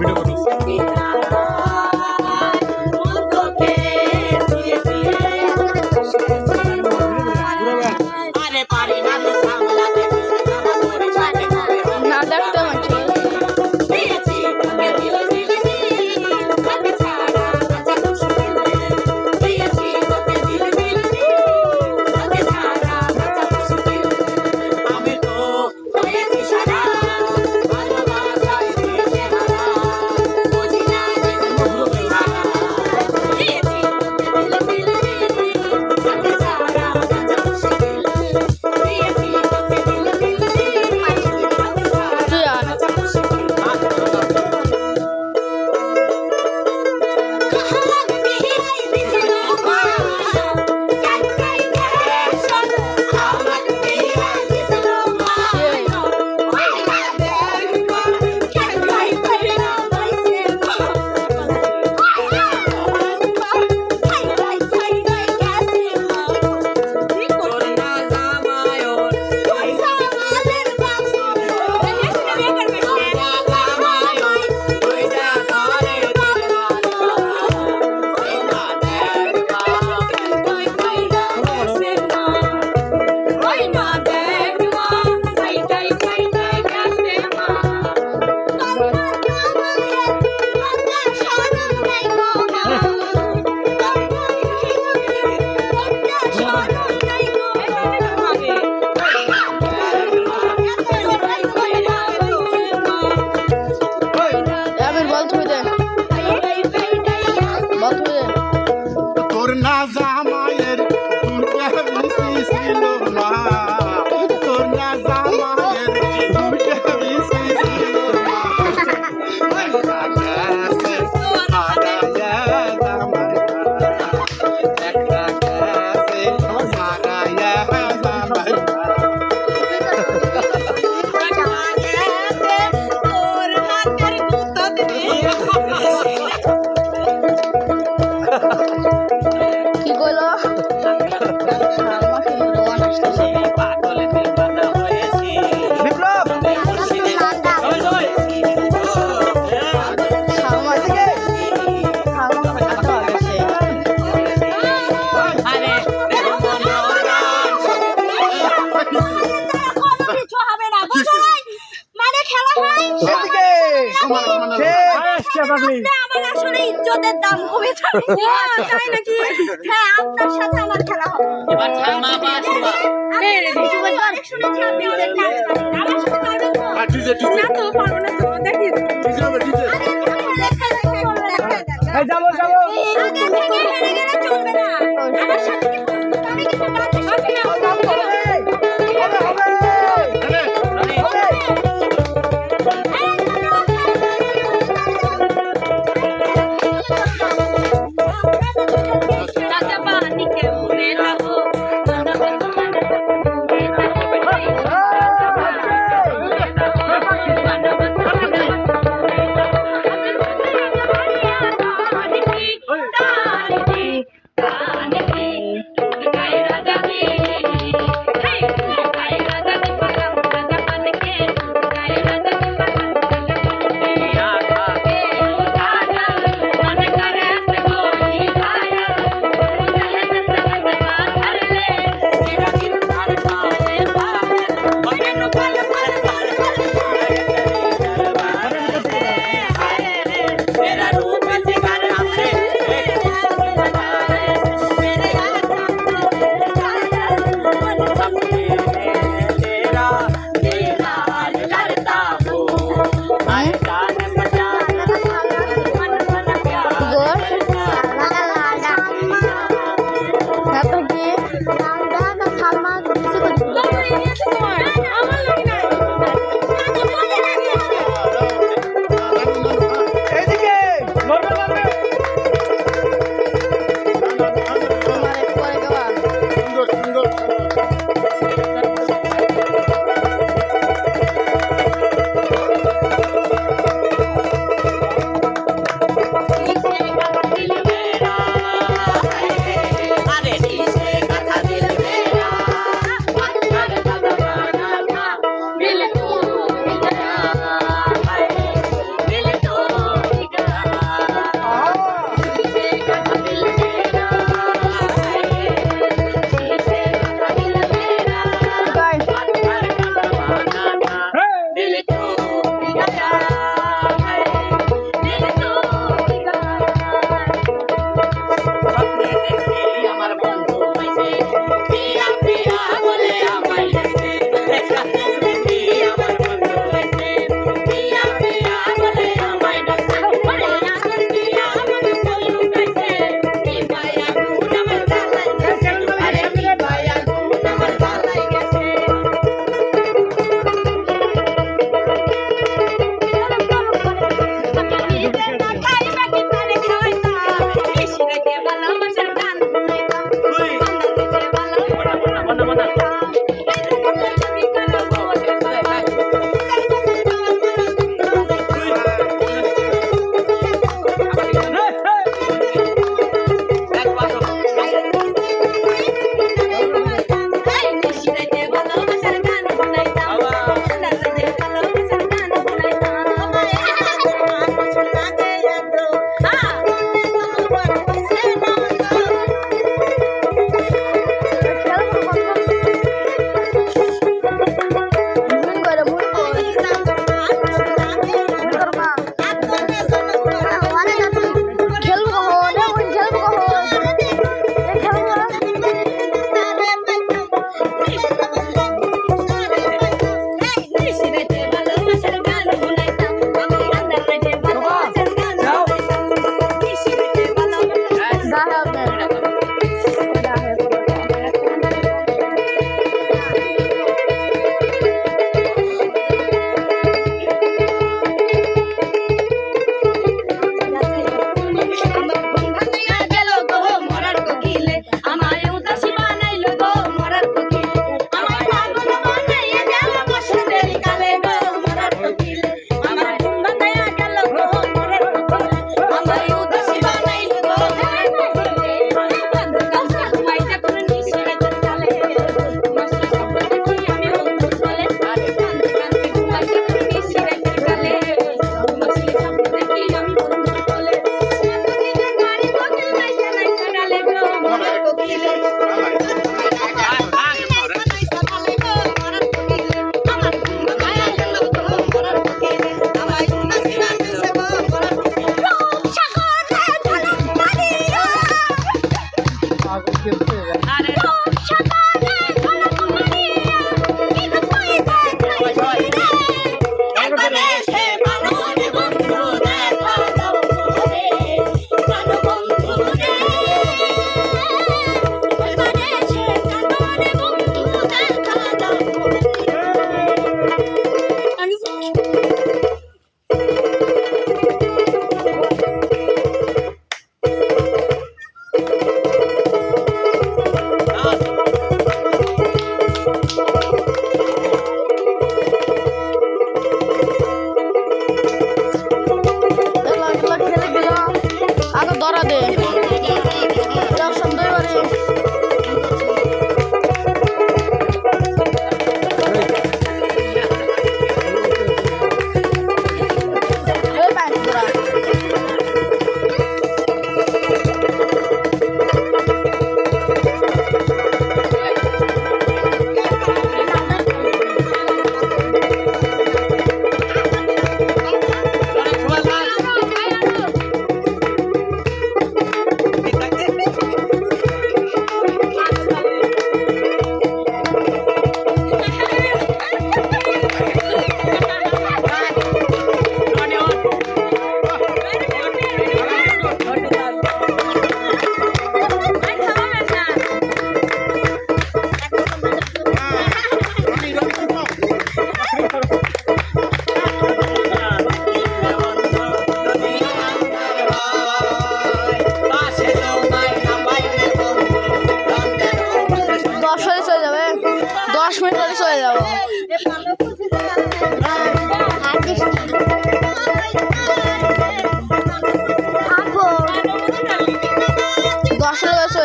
Video পুজোদের দাম কমে থাকে হ্যাঁ, তাই নাকি? হ্যাঁ আপনার সাথে আমার খেলা হবে। এবার থামা বা থামা অনেক শুনেছি আপনি অনেক নাচ করেন আমার সাথে পারবেন তো? না তো পারব না তো দেখি যাব যাব।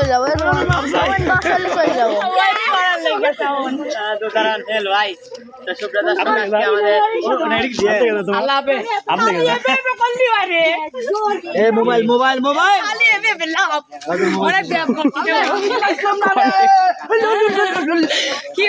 চলে যাব। দশ সালে চলে যাব। Mobile mobile mobile. কি